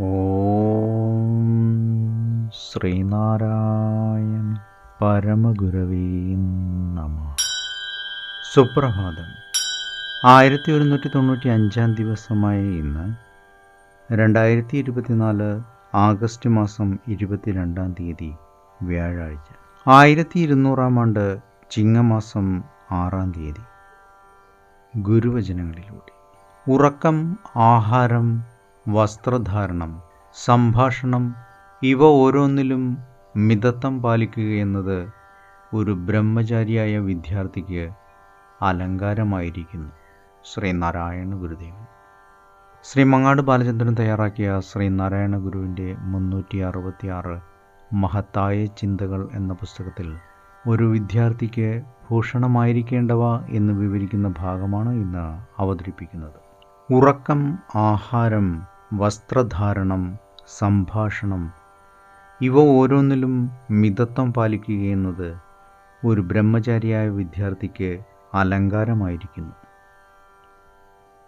ഓം ശ്രീനാരായണ പരമഗുരവേ നമ. സുപ്രഭാതം. ആയിരത്തി ഒരുന്നൂറ്റി തൊണ്ണൂറ്റി അഞ്ചാം ദിവസമായ ഇന്ന് രണ്ടായിരത്തി ഇരുപത്തിനാല് ആഗസ്റ്റ് മാസം ഇരുപത്തിരണ്ടാം തീയതി വ്യാഴാഴ്ച. ആയിരത്തി ഇരുന്നൂറാം ആണ്ട് ചിങ്ങമാസം ആറാം തീയതി. ഗുരുവചനങ്ങളിലൂടെ. ഉറക്കം ആഹാരം വസ്ത്രധാരണം സംഭാഷണം ഇവ ഓരോന്നിലും മിതത്വം പാലിക്കുകയെന്നത് ഒരു ബ്രഹ്മചാരിയായ വിദ്യാർത്ഥിക്ക് അലങ്കാരമായിരിക്കുന്നു. ശ്രീനാരായണ ഗുരുദേവൻ. ശ്രീ മങ്ങാട് ബാലചന്ദ്രൻ തയ്യാറാക്കിയ ശ്രീനാരായണ ഗുരുവിന്റെ മുന്നൂറ്റി അറുപത്തി ആറ് മഹത്തായ ചിന്തകൾ എന്ന പുസ്തകത്തിൽ ഒരു വിദ്യാർത്ഥിക്ക് ഭൂഷണമായിരിക്കേണ്ടവ എന്ന് വിവരിക്കുന്ന ഭാഗമാണ് ഇന്ന് അവതരിപ്പിക്കുന്നത്. ഉറക്കം ആഹാരം വസ്ത്രധാരണം സംഭാഷണം ഇവ ഓരോന്നിലും മിതത്വം പാലിക്കുകയെന്നത് ഒരു ബ്രഹ്മചാരിയായ വിദ്യാർത്ഥിക്ക് അലങ്കാരമായിരിക്കുന്നു.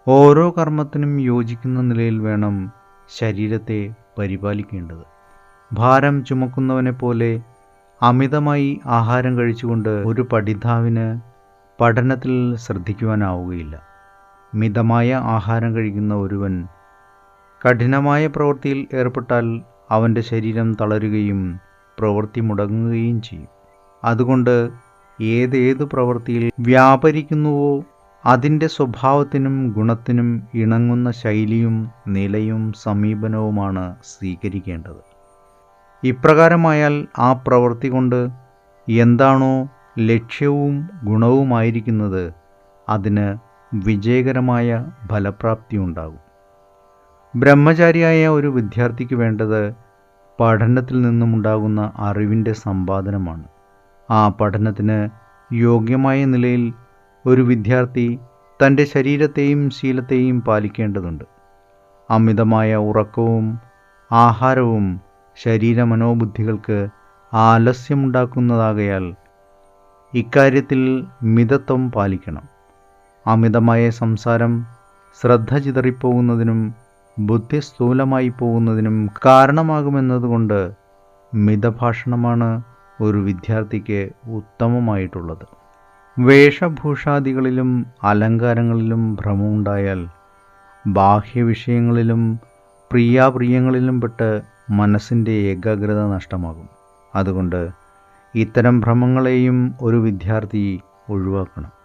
ഓരോ കർമ്മത്തിനും യോജിക്കുന്ന നിലയിൽ വേണം ശരീരത്തെ പരിപാലിക്കേണ്ടത്. ഭാരം ചുമക്കുന്നവനെ പോലെ അമിതമായി ആഹാരം കഴിച്ചുകൊണ്ട് ഒരു പഠിതാവിന് പഠനത്തിൽ ശ്രദ്ധിക്കുവാനാവുകയില്ല. മിതമായ ആഹാരം കഴിക്കുന്ന ഒരുവൻ കഠിനമായ പ്രവൃത്തിയിൽ ഏർപ്പെട്ടാൽ അവന്റെ ശരീരം തളരുകയും പ്രവൃത്തി മുടങ്ങുകയും ചെയ്യും. അതുകൊണ്ട് ഏതേത് പ്രവൃത്തിയിൽ വ്യാപരിക്കുന്നുവോ അതിന്റെ സ്വഭാവത്തിനും ഗുണത്തിനും ഇണങ്ങുന്ന ശൈലിയും നിലയും സമീപനവുമാണ് സ്വീകരിക്കേണ്ടത്. ഇപ്രകാരമായാൽ ആ പ്രവൃത്തി കൊണ്ട് എന്താണോ ലക്ഷ്യവും ഗുണവുമായിരിക്കുന്നത് അതിന് വിജയകരമായ ഫലപ്രാപ്തി ഉണ്ടാകും ബ്രഹ്മചാരിയായ ഒരു വിദ്യാർത്ഥിക്ക് വേണ്ടത് പഠനത്തിൽ നിന്നുമുണ്ടാകുന്ന അറിവിന്റെ സമ്പാദനമാണ്. ആ പഠനത്തിന് യോഗ്യമായ നിലയിൽ ഒരു വിദ്യാർത്ഥി തന്റെ ശരീരത്തെയും ശീലത്തെയും പാലിക്കേണ്ടതുണ്ട്. അമിതമായ ഉറക്കവും ആഹാരവും ശരീര മനോബുദ്ധികൾക്ക് ആലസ്യമുണ്ടാക്കുന്നതാകയാൽ ഇക്കാര്യത്തിൽ മിതത്വം പാലിക്കണം. അമിതമായ സംസാരം ശ്രദ്ധ ചിതറിപ്പോകുന്നതിനും ബുദ്ധി സ്ഥൂലമായി പോകുന്നതിനും കാരണമാകുമെന്നതുകൊണ്ട് മിതഭാഷണമാണ് ഒരു വിദ്യാർത്ഥിക്ക് ഉത്തമമായിട്ടുള്ളത്. വേഷഭൂഷാദികളിലും അലങ്കാരങ്ങളിലും ഭ്രമമുണ്ടായാൽ ബാഹ്യവിഷയങ്ങളിലും പ്രിയാപ്രിയങ്ങളിലും പെട്ട് മനസ്സിന്റെ ഏകാഗ്രത നഷ്ടമാകും. അതുകൊണ്ട് ഇത്തരം ഭ്രമങ്ങളെയും ഒരു വിദ്യാർത്ഥി ഒഴിവാക്കണം.